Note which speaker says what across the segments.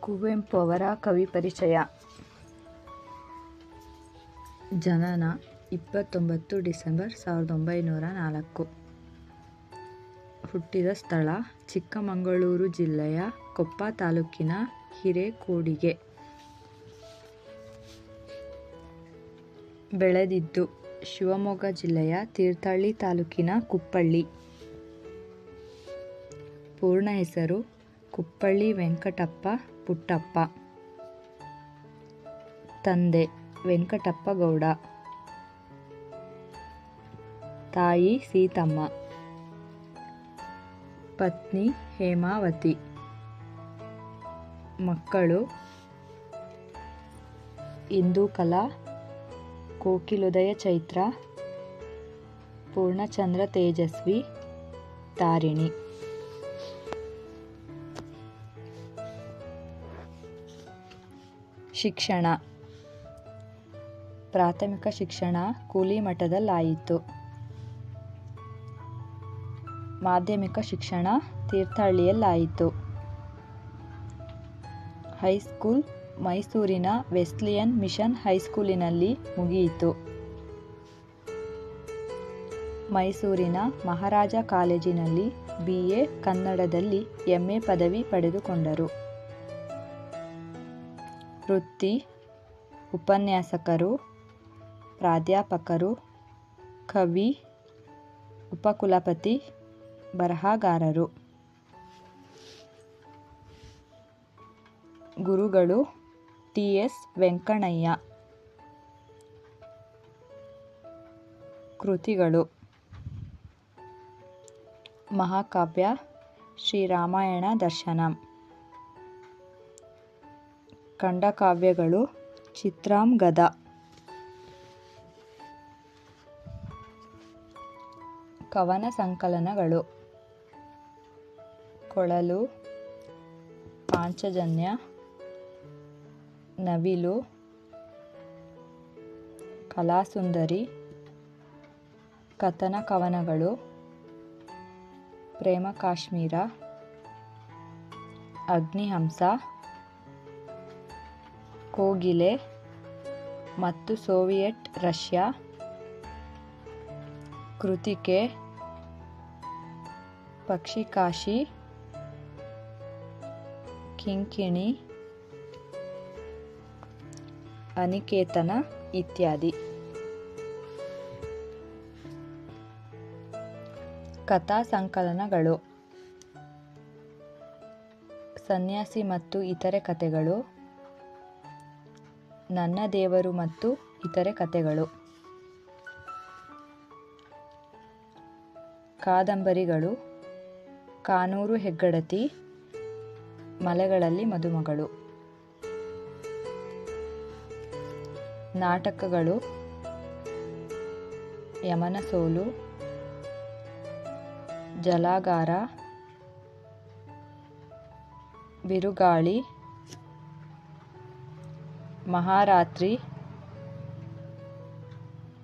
Speaker 1: ಕುವೆಂಪು ಅವರ ಕವಿ ಪರಿಚಯ. ಜನನ ಇಪ್ಪತ್ತೊಂಬತ್ತು ಡಿಸೆಂಬರ್ ಸಾವಿರದ ಒಂಬೈನೂರ ನಾಲ್ಕು. ಹುಟ್ಟಿದ ಸ್ಥಳ ಚಿಕ್ಕಮಗಳೂರು ಜಿಲ್ಲೆಯ ಕೊಪ್ಪ ತಾಲೂಕಿನ ಹಿರೇಕೋಡಿಗೆ. ಬೆಳೆದಿದ್ದು ಶಿವಮೊಗ್ಗ ಜಿಲ್ಲೆಯ ತೀರ್ಥಹಳ್ಳಿ ತಾಲೂಕಿನ ಕುಪ್ಪಳ್ಳಿ. ಪೂರ್ಣ ಹೆಸರು ಕುಪ್ಪಳ್ಳಿ ವೆಂಕಟಪ್ಪ ಪುಟ್ಟಪ್ಪ. ತಂದೆ ವೆಂಕಟಪ್ಪ ಗೌಡ. ತಾಯಿ ಸೀತಮ್ಮ. ಪತ್ನಿ ಹೇಮಾವತಿ. ಮಕ್ಕಳು ಇಂದೂಕಲಾ ಕೋಕಿಲೋದಯ ಚೈತ್ರ, ಪೂರ್ಣಚಂದ್ರ ತೇಜಸ್ವಿ, ತಾರಿಣಿ. ಶಿಕ್ಷಣ. ಪ್ರಾಥಮಿಕ ಶಿಕ್ಷಣ ಕೂಲಿ ಮಠದಲ್ಲಾಯಿತು ಮಾಧ್ಯಮಿಕ ಶಿಕ್ಷಣ ತೀರ್ಥಹಳ್ಳಿಯಲ್ಲಾಯಿತು. ಹೈಸ್ಕೂಲ್ ಮೈಸೂರಿನ ವೆಸ್ಲಿಯನ್ ಮಿಷನ್ ಹೈಸ್ಕೂಲಿನಲ್ಲಿ ಮುಗಿಯಿತು. ಮೈಸೂರಿನ ಮಹಾರಾಜ ಕಾಲೇಜಿನಲ್ಲಿ ಬಿ ಎ ಕನ್ನಡದಲ್ಲಿ ಎಂ ಎ ಪದವಿ ಪಡೆದುಕೊಂಡರು. ವೃತ್ತಿ ಉಪನ್ಯಾಸಕರು ಪ್ರಾಧ್ಯಾಪಕರು ಕವಿ ಉಪಕುಲಪತಿ ಬರಹಗಾರರು. ಗುರುಗಳು ಟಿ. ಎಸ್. ವೆಂಕಣ್ಣಯ್ಯ. ಕೃತಿಗಳು ಮಹಾಕಾವ್ಯ ಶ್ರೀರಾಮಾಯಣ ದರ್ಶನಂ. ಖಂಡಕಾವ್ಯಗಳು ಚಿತ್ರಾಂಗದ ಕವನ ಸಂಕಲನಗಳು ಕೊಳಲು ಪಾಂಚಜನ್ಯ ನವಿಲು ಕಲಾಸುಂದರಿ ಕಥನ ಕವನಗಳು ಪ್ರೇಮ ಕಾಶ್ಮೀರ ಅಗ್ನಿಹಂಸ ಕೋಗಿಲೆ ಮತ್ತು ಸೋವಿಯೆಟ್ ರಷ್ಯಾ, ಕೃತಿಕೆ, ಪಕ್ಷಿಕಾಶಿ, ಕಿಂಕಿಣಿ, ಅನಿಕೇತನ ಇತ್ಯಾದಿ. ಕಥಾ ಸಂಕಲನಗಳು. ಸನ್ಯಾಸಿ ಮತ್ತು ಇತರೆ ಕಥೆಗಳು. ನನ್ನ ದೇವರು ಮತ್ತು ಇತರೆ ಕಥೆಗಳು. ಕಾದಂಬರಿಗಳು, ಕಾನೂರು ಹೆಗ್ಗಡತಿ, ಮಲೆಗಳಲ್ಲಿ ಮದುಮಗಳು. ನಾಟಕಗಳು, ಯಮನ ಸೋಲು, ಜಲಾಗಾರ, ಬಿರುಗಾಳಿ ಮಹಾರಾತ್ರಿ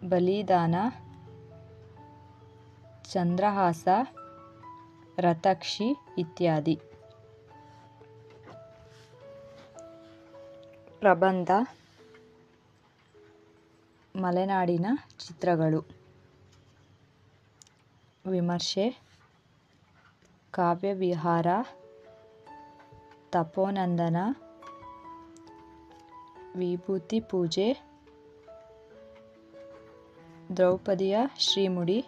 Speaker 1: ಬಲಿದಾನ ಚಂದ್ರಹಾಸ ರಥಕ್ಷಿ ಇತ್ಯಾದಿ. ಪ್ರಬಂಧ ಮಲೆನಾಡಿನ ಚಿತ್ರಗಳು. ವಿಮರ್ಶೆ ಕಾವ್ಯವಿಹಾರ ತಪೋನಂದನ ವಿಭೂತಿ ಪೂಜೆ ದ್ರೌಪದಿಯ ಶ್ರೀಮುಡಿ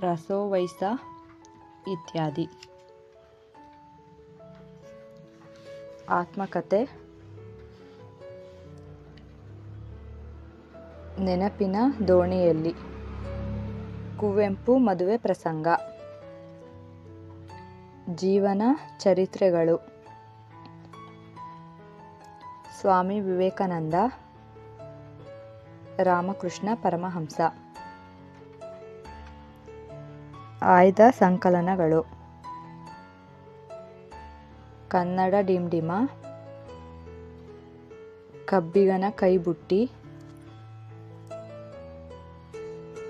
Speaker 1: ರಸೋವೈಸ ಇತ್ಯಾದಿ. ಆತ್ಮಕತೆ ನೆನಪಿನ ದೋಣಿಯಲ್ಲಿ. ಕುವೆಂಪು ಮದುವೆ ಪ್ರಸಂಗ. ಜೀವನ ಚರಿತ್ರೆಗಳು. ಸ್ವಾಮಿ ವಿವೇಕಾನಂದ ರಾಮಕೃಷ್ಣ ಪರಮಹಂಸ. ಆಯ್ದ ಸಂಕಲನಗಳು. ಕನ್ನಡ ಡಿಂಡಿಮ ಕಬ್ಬಿಗನ ಕೈಬುಟ್ಟಿ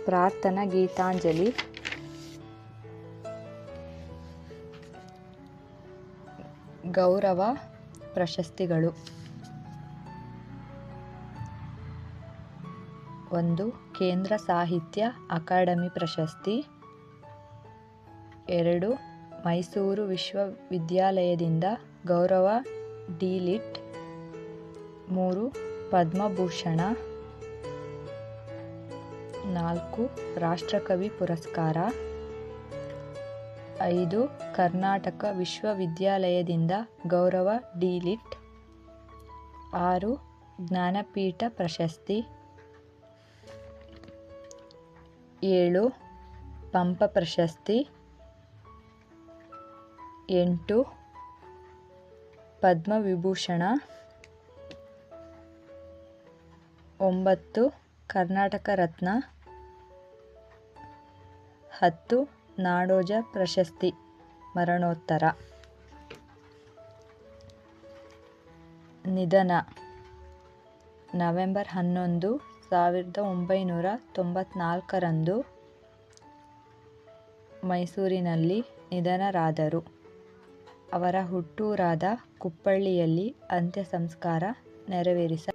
Speaker 1: ಪ್ರಾರ್ಥನಾ ಗೀತಾಂಜಲಿ ಗೌರವ ಪ್ರಶಸ್ತಿಗಳು. ಒಂದು, ಕೇಂದ್ರ ಸಾಹಿತ್ಯ ಅಕಾಡೆಮಿ ಪ್ರಶಸ್ತಿ. ಎರಡು, ಮೈಸೂರು ವಿಶ್ವವಿದ್ಯಾಲಯದಿಂದ ಗೌರವ ಡಿಲಿಟ್. ಮೂರು, ಪದ್ಮಭೂಷಣ. ನಾಲ್ಕು, ರಾಷ್ಟ್ರಕವಿ ಪುರಸ್ಕಾರ. ಐದು, ಕರ್ನಾಟಕ ವಿಶ್ವವಿದ್ಯಾಲಯದಿಂದ ಗೌರವ ಡಿಲಿಟ್. ಆರು, ಜ್ಞಾನಪೀಠ ಪ್ರಶಸ್ತಿ. ಏಳು, ಪಂಪ ಪ್ರಶಸ್ತಿ. ಎಂಟು ಪದ್ಮವಿಭೂಷಣ ಒಂಬತ್ತು, ಕರ್ನಾಟಕ ರತ್ನ. ಹತ್ತು, ನಾಡೋಜ ಪ್ರಶಸ್ತಿ, ಮರಣೋತ್ತರ. ನಿಧನ. ನವೆಂಬರ್ ಹನ್ನೊಂದು ಸಾವಿರದ ಒಂಬೈನೂರ ತೊಂಬತ್ನಾಲ್ಕರಂದು ಮೈಸೂರಿನಲ್ಲಿ ನಿಧನರಾದರು. ಅವರ ಹುಟ್ಟೂರಾದ ಕುಪ್ಪಳ್ಳಿಯಲ್ಲಿ ಅಂತ್ಯಸಂಸ್ಕಾರ ನೆರವೇರಿಸ